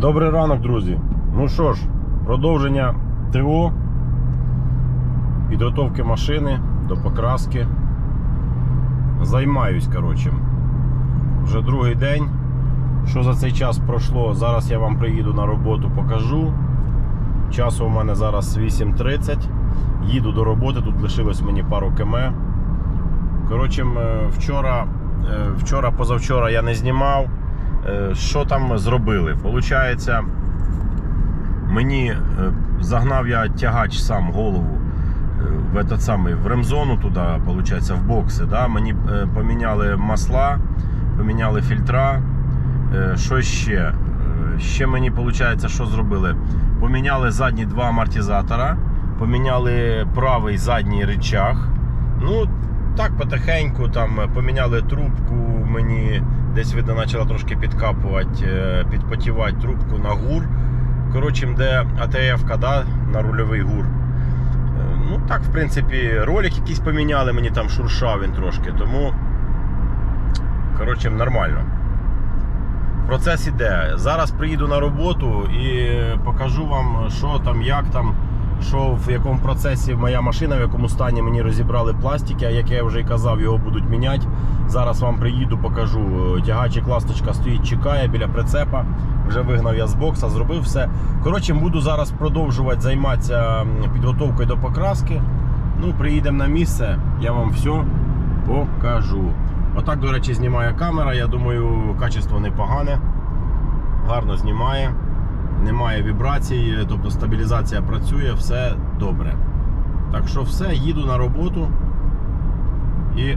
Добрий ранок, друзі. Ну що ж, продовження ТО, підготовки машини до покраски. Займаюсь, коротше. Вже другий день. Що за цей час пройшло? Зараз я вам приїду на роботу, покажу. Часу у мене зараз 8.30. Їду до роботи, тут лишилось мені пару км. Коротше, вчора, е, вчора, позавчора я не знімав. Е, Що там зробили? Получається, мені е, загнав я тягач сам голову е, в этот самий в ремзону туди, получається, в бокси. Да? Мені е, поміняли масла, поміняли фільтра. Е, Що ще? Е, Ще мені виходить, що зробили? Поміняли задні два амортизатора, поміняли правий задній рычаг. Ну, так потихеньку там е, поміняли трубку. Мені десь видно почала трошки підкапувати, е, підпотівати трубку на гур. Коротше, де АТФ да, на рульовий гур. Е, Ну так, в принципі, ролик якийсь поміняли, мені там шуршав він трошки, тому коротше, нормально. Процес іде. Зараз приїду на роботу і покажу вам, що там, як там, що в якому процесі моя машина, в якому стані мені розібрали пластики, а як я вже і казав, його будуть міняти. Зараз вам приїду, покажу. Тягачик ласточка стоїть, чекає біля прицепа. Вже вигнав я з бокса, зробив все. Коротше, буду зараз продовжувати займатися підготовкою до покраски. Ну, приїдемо на місце, я вам все покажу. Отак, до речі, знімає камера. Я думаю, качество непогане. Гарно знімає, немає вібрацій, тобто стабілізація працює, все добре. Так що все, їду на роботу і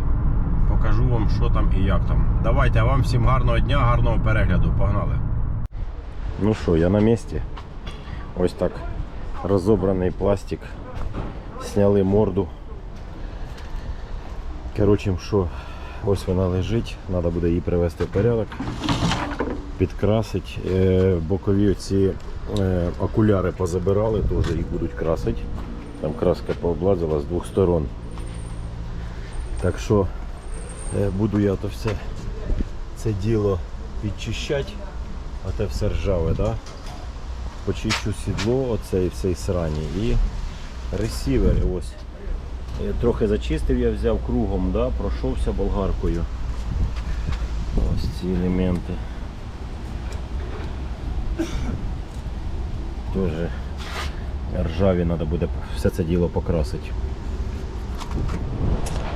покажу вам, що там і як там. Давайте, а вам всім гарного дня, гарного перегляду. Погнали. Ну що, я на місці. Ось так розобраний пластик. Сняли морду. Коротше, що, ось вона лежить, треба буде її привести в порядок, підкрасити. Е, Бокові ці е, окуляри позабирали, теж їх будуть красити. Там краска пооблазила з двох сторон. Так що е, буду я то все це діло підчищати, а те все ржаве, да? почищу сідло, оцей всей срані і ресівери ось. Трохи зачистив, я взяв кругом, да, пройшовся болгаркою. Ось ці елементи. Теж ржаві треба буде все це діло покрасити.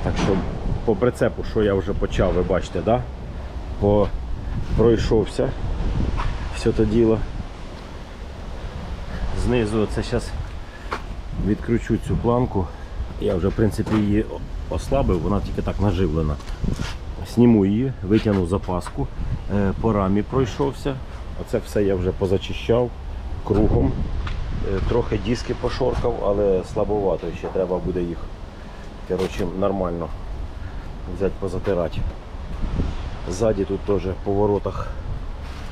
Так що по прицепу, що я вже почав, ви бачите, да? По... пройшовся все це діло. Знизу це зараз відкручу цю планку. Я вже в принципі її ослабив, вона тільки так наживлена. Сніму її, витягну запаску, е, по рамі пройшовся. Оце все я вже позачищав кругом. Е, Трохи диски пошоркав, але слабовато ще треба буде їх коротше, нормально взяти позатирати. Ззаді тут теж по воротах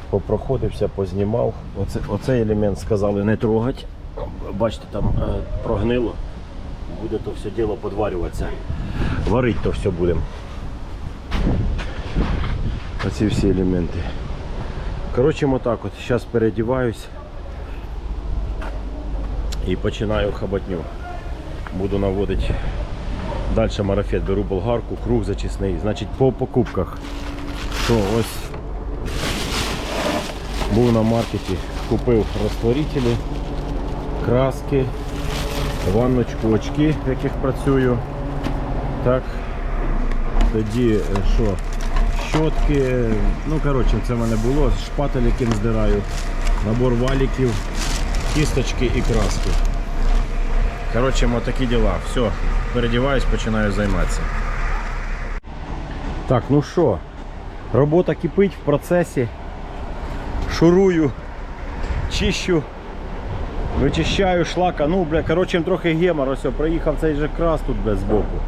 попроходився, познімав. Оце, оцей елемент сказали не трогати. Бачите, там е, прогнило. Буде то все діло подварюватися. Варить то все будемо. Оці всі елементи. Коротше, отак от. Зараз передіваюсь і починаю хаботню. Буду наводити далі марафет, беру болгарку, круг зачисний. Значить, по покупках. Що ось був на маркеті, купив розтворителі, краски, ванночку, очки, в яких працюю. Так. Тоді е, що? Щотки. Ну, коротше, це в мене було. Шпатель, яким здираю, набор валіків, кісточки і краски. Коротше, такі діла. Все, передіваюсь, починаю займатися. Так, ну що, робота кипить в процесі. Шурую, чищу, вичищаю шлака. Ну, бля, коротше, трохи гемор, ось проїхав цей же крас тут без боку.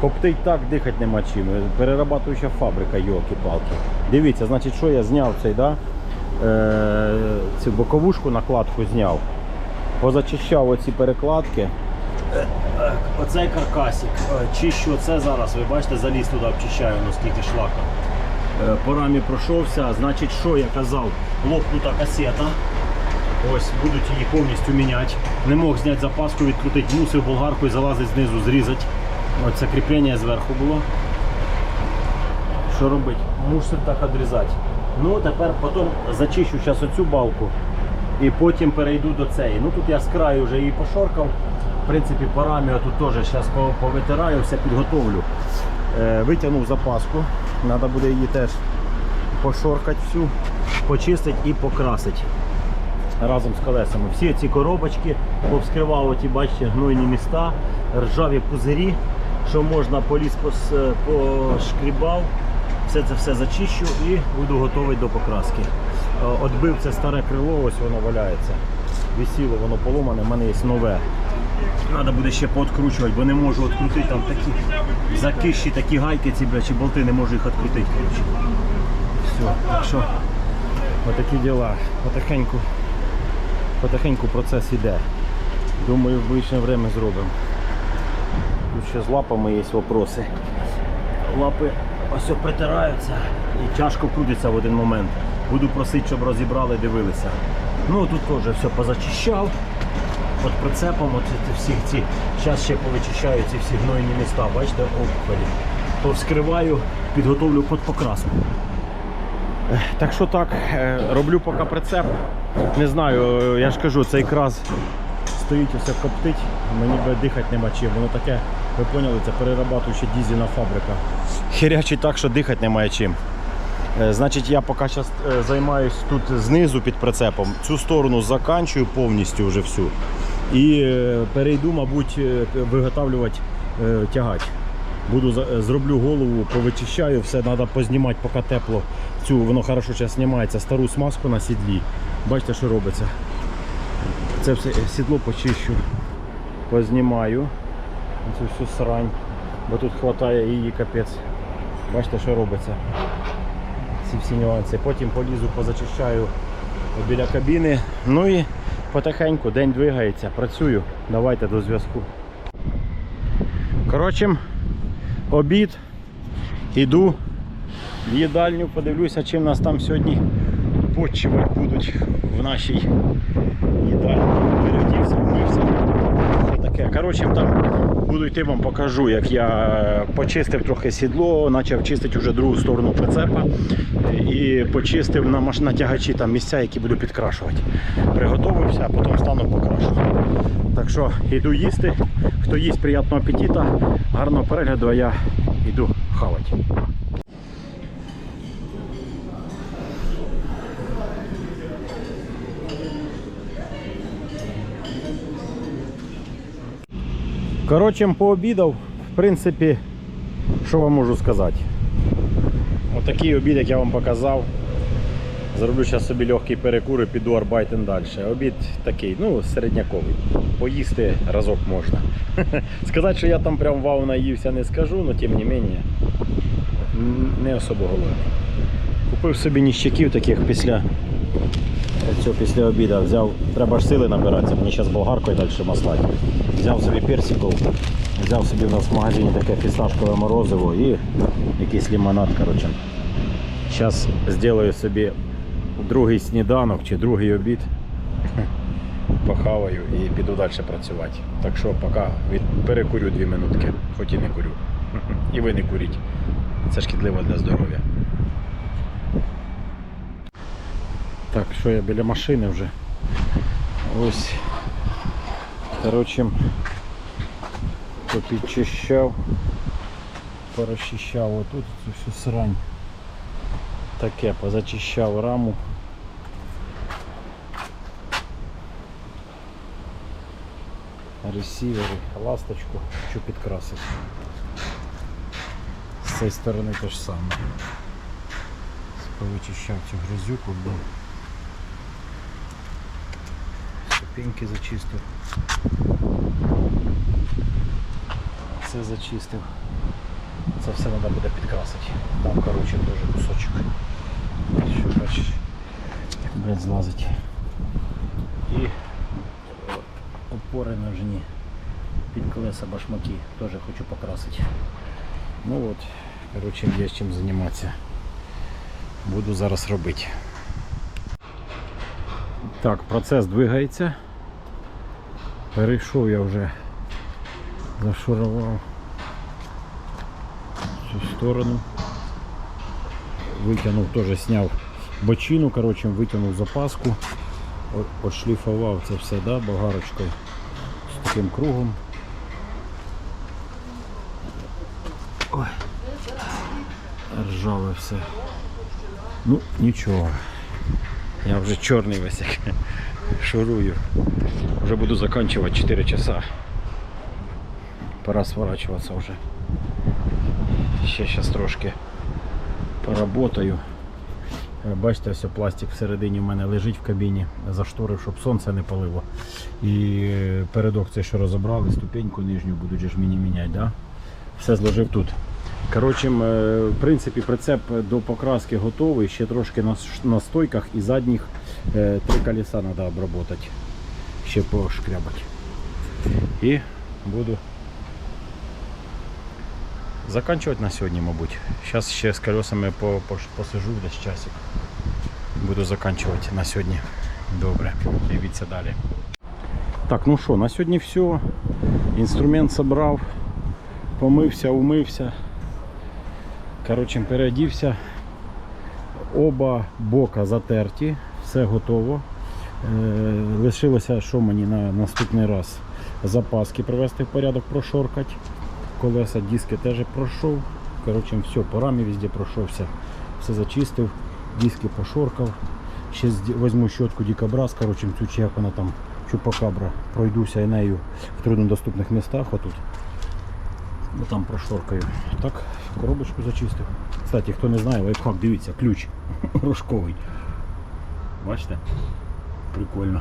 Коптить так, дихати нема чим. Перерабатуюча фабрика, йолки-палки. Дивіться, значить, що я зняв цей, да? Е, цю боковушку накладку зняв. Позачищав оці перекладки. Оцей каркасик. Е, Чищу оце зараз. Ви бачите, заліз туди обчищаю, ну скільки шлака. Е, По рамі пройшовся. Значить, що я казав? Лопнута касета. Ось будуть її повністю міняти. Не мог зняти запаску, відкрутити, мусив болгаркою залазити знизу, зрізати. Ось це кріплення зверху було. Що робити? Мусив так відрізати. Ну, тепер потім зачищу зараз оцю балку і потім перейду до цієї. Ну тут я з краю вже її пошоркав. В принципі, по рамі тут теж зараз повитираю, все підготовлю. Е, витягнув запаску. Треба буде її теж пошоркати всю, почистити і покрасити разом з колесами. Всі ці коробочки повскривав, оті, бачите, гнойні міста, ржаві пузирі, що можна поліз пос- пошкрібав. Все це все зачищу і буду готовий до покраски. Е, Отбив це старе крило, ось воно валяється. Висіло, воно поломане, в мене є нове. Треба буде ще пооткручувати, бо не можу відкрутити там такі закищі, такі гайки, ці бля, чи болти, не можу їх відкрутити. коротше. Все, так що отакі діла. Потихеньку, потихеньку процес іде. Думаю, в ближче время зробимо. Тут ще з лапами є вопроси. Лапи ось притираються і тяжко крутиться в один момент. Буду просити, щоб розібрали, дивилися. Ну тут теж все позачищав. Під прицепом оці, всі ці. Зараз ще повичищаю ці всі гнойні міста, бачите, опухолі. Повскриваю, підготовлю під покраску. Так що так, е, роблю поки прицеп. Не знаю, е, я ж кажу, цей крас стоїть усе коптить, мені би дихати нема чим. Воно таке, ви поняли, це перерабатуюча дізельна фабрика. Хірячить так, що дихати немає чим. Е, Значить, я поки зараз займаюся тут знизу під прицепом. Цю сторону заканчую повністю вже всю. І е, перейду, мабуть, е, виготовлювати е, тягач. Буду е, зроблю голову, повичищаю, все треба познімати, поки тепло. Цю воно хорошо зараз знімається, стару смазку на сідлі. Бачите, що робиться. Це все е, сідло почищу, познімаю. Цю всю срань, бо тут вистачає її капець. Бачите, що робиться. Ці всі нюанси. Потім полізу, позачищаю біля кабіни. Ну і потихеньку день двигається, працюю. Давайте до зв'язку. Коротше, обід. Іду в їдальню, подивлюся, чим нас там сьогодні почувати будуть в нашій їдальні. Переодівся, вмився. Таке. Коротше, там буду йти, вам покажу, як я е, почистив трохи сідло, почав чистити вже другу сторону прицепа і почистив на, на тягачі там місця, які буду підкрашувати. Приготовився, а потім стану покрашу. Так що йду їсти. Хто їсть, приємного апетита, гарного перегляду, а я йду хавати. Коротше, пообідав, в принципі, що вам можу сказати. Отакий обід, як я вам показав. Зроблю зараз собі легкий перекур і піду арбайтен далі. Обід такий, ну, середняковий. Поїсти разок можна. Сказати, що я там прям вау наївся, не скажу, але тим не менше, не особо голодний. Купив собі ніщаків таких після цього після обіду. Взяв, треба ж сили набиратися, мені зараз болгаркою далі маслати. Взяв собі персиков, взяв собі в нас в магазині таке фісташкове морозиво і якийсь лимонад, коротше. Зараз зроблю собі другий сніданок чи другий обід. Похаваю і піду далі працювати. Так що поки від... перекурю дві минутки, хоч і не курю. І ви не куріть. Це шкідливо для здоров'я. Так, що я біля машини вже. Ось. Коротше, попідчищав, порозчищав отут цю всю срань. Таке, позачищав раму. Ресівери, ласточку, хочу підкрасити. З цієї сторони те ж саме. Повичищав цю грязюку, бо ступеньки зачистив. Це зачистив. Це все треба буде підкрасити. Там, коротше, дуже кусочок. Що бачиш, блядь, злазить. І опори ножні. під колеса башмаки теж хочу покрасити. Ну от, коротше, є чим займатися. Буду зараз робити. Так, процес двигається. Перейшов я вже, зашурував цю сторону. Витягнув, теж зняв бочину, коротше, витягнув запаску, О- отшліфував це все, да, болгарочкою з таким кругом. Ой, ржаве все. Ну, нічого. Я вже чорний весь шурую. Вже буду заканчивать 4 часа. Пора сворачиваться вже. Ще зараз трошки поработаю. Е, Бачите, ось пластик всередині в мене лежить в кабіні, зашторив, щоб сонце не палило. І передок цей, що розібрали, ступеньку нижню будуть ж мені міняти. Да? Все зложив тут. Коротше, е, в принципі, прицеп до покраски готовий, ще трошки на, стойках і задніх три колеса треба обработати. Ще пошкрябати. І буду заканчувати на сьогодні, мабуть. Зараз ще з колесами по, по, посижу десь часик. Буду заканчувати на сьогодні. Добре, дивіться далі. Так, ну що, на сьогодні все. Інструмент зібрав, помився, умився. Коротше, переодівся. Оба бока затерті, все готово. Е, лишилося, що мені на наступний раз запаски привести в порядок, прошоркати. Колеса, диски теж пройшов. Коротше, все, по рамі везде пройшовся. Все зачистив, диски пошоркав. Ще візьму щотку дікобраз, коротше, цю чи вона там чупакабра. Пройдуся і нею в труднодоступних містах отут. Ну там прошоркаю. Так, коробочку зачистив. Кстати, хто не знає, лайфхак, дивіться, ключ рожковий. Бачите? Прикольно.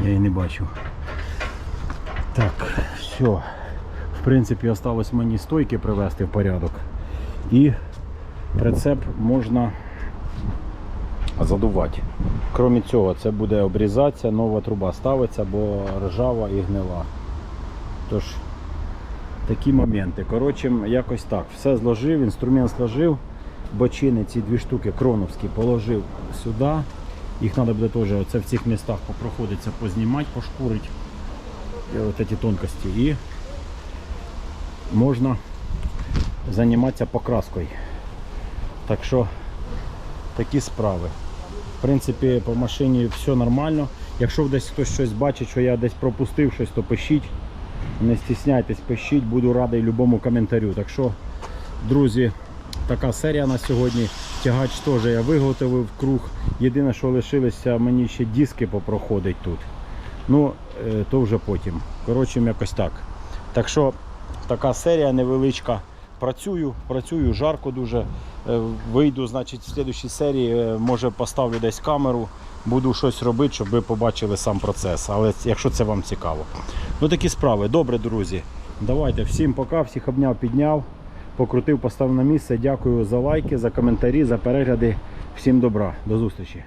Я її не бачив. Так, все. В принципі, осталось мені стойки привести в порядок. І прицеп можна задувати. Крім цього, це буде обрізатися, нова труба ставиться, бо ржава і гнила. Тож, такі моменти. Коротше, якось так. Все зложив, інструмент зложив, бочини, ці дві штуки кроновські положив сюди. Їх треба буде теж оце в цих містах попроходитися, познімати, пошкурити. Ці тонкості. І можна займатися покраскою. Так що такі справи. В принципі, по машині все нормально. Якщо десь хтось щось бачить, що я десь пропустив щось, то пишіть. Не стісняйтесь, пишіть, буду радий любому коментарю. Так що, друзі, така серія на сьогодні. Тягач теж я виготовив круг. Єдине, що лишилося, мені ще диски попроходить тут. Ну, е, то вже потім. Коротше, якось так. Так що така серія невеличка. Працюю, працюю, жарко дуже. Е, Вийду, значить, в слідчій серії, е, може поставлю десь камеру, буду щось робити, щоб ви побачили сам процес. Але якщо це вам цікаво. Ну такі справи. Добре, друзі. Давайте всім пока, всіх обняв, підняв, покрутив, поставив на місце. Дякую за лайки, за коментарі, за перегляди. Всім добра, до зустрічі.